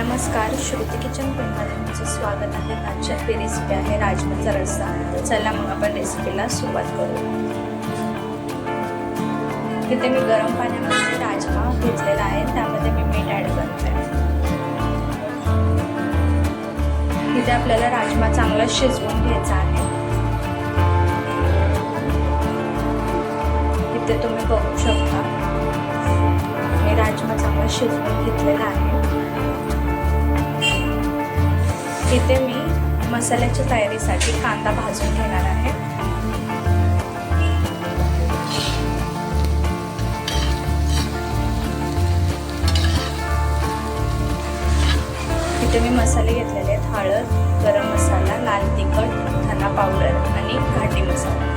नमस्कार श्रुती किचन कुंडमध्ये तुमचं स्वागत आहे. आजच्या ही रेसिपी आहे राजमाचा रस्सा. चला मग आपण रेसिपीला सुरुवात करू तिथे मी गरम पाण्यामध्ये राजमा घेतलेला आहे. त्यामध्ये मी मीठ ॲड करते. तिथे आपल्याला राजमा चांगला शिजवून घ्यायचा आहे. इथे तुम्ही बघू शकता. मी राजमा चांगला शिजवून घेतलेला आहे. इथे मी मसाल्याच्या तयारीसाठी कांदा भाजून घेणार आहे. इथे मी मसाले घेतलेले आहेत. हळद गरम मसाला लाल तिखट धना पावडर आणि घाटी मसाला.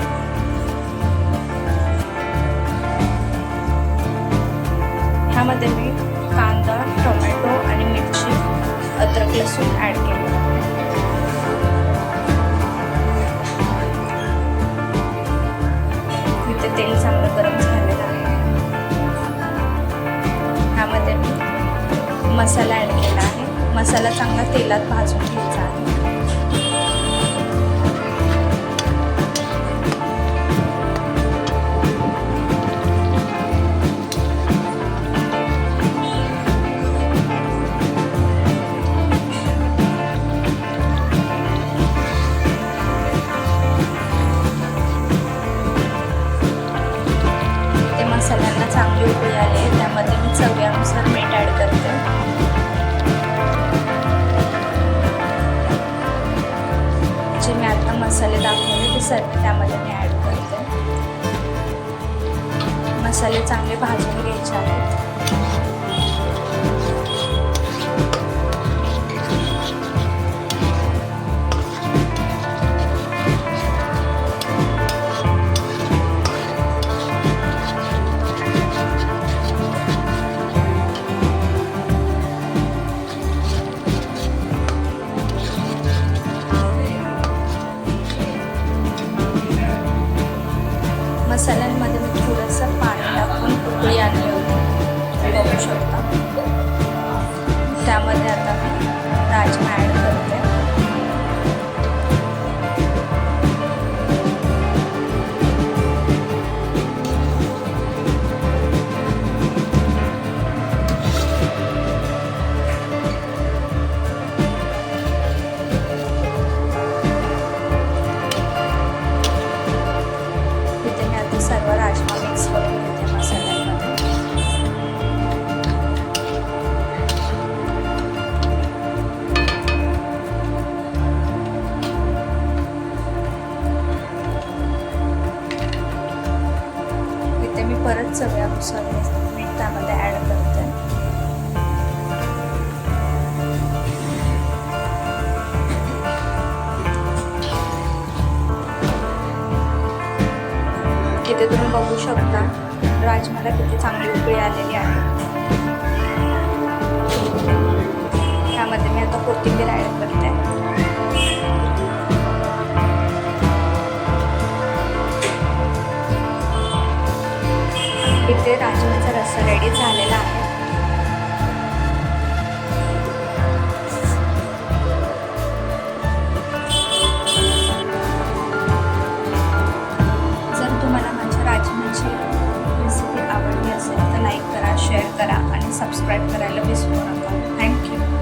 ह्यामध्ये मी कांदा लसूण ॲड केलं इथे तेल चांगलं गरम झालेलं आहे. ह्यामध्ये मी मसाला ॲड केला आहे. मसाला चांगला तेलात भाजून घ्यायचा आहे. मी मीठ ॲड करते. जे मी आता मसाले दाखवले ते सर्व त्यामध्ये मी ॲड करते. मसाले चांगले भाजून घ्यायचे आहेत. शकता. त्यामध्ये आता मी राजमा ॲड मी परत सगळ्या मिसळून मीठ त्यामध्ये ऍड करते. इथे तुम्ही बघू शकता राजमाला किती चांगली उकळी आलेली आहे. त्यामध्ये मी आता कोथिंबीर ऍड करते. आमचा रस्सा रेडी झालेला आहे. जर तुम्हाला माझ्या राजमाची रेसिपी आवडली असेल तर लाईक करा शेअर करा आणि सबस्क्राईब करायला विसरू नका. थँक्यू